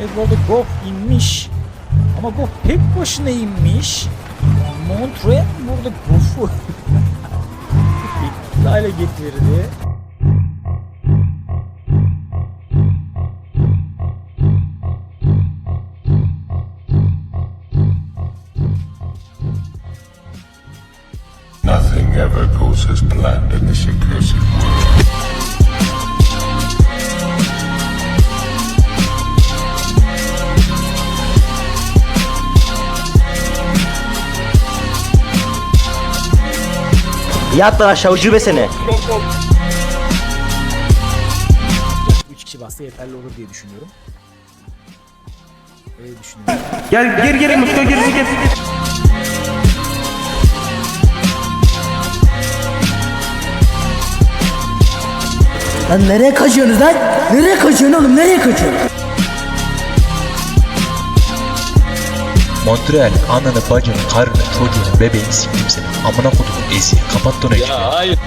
Evet bu arada Goff inmiş. Ama Goff tek başına inmiş. Montreal burada Goff'u bir hale getirdi. Nothing ever goes as planned Yat lan aşağı ucube seni. 3 kişi bassa yeterli olur diye düşünüyorum. Öyle düşünüyorum. Gel geri geri Musko geri geri. Lan nereye kaçıyorsunuz lan? Nereye kaçıyorsun oğlum? Nereye kaçıyorsun? Montreal ananı bacını karını çocuğunu bebeğini siktim seni. Amına kodumun ezi. Kapat onu Ya hayır.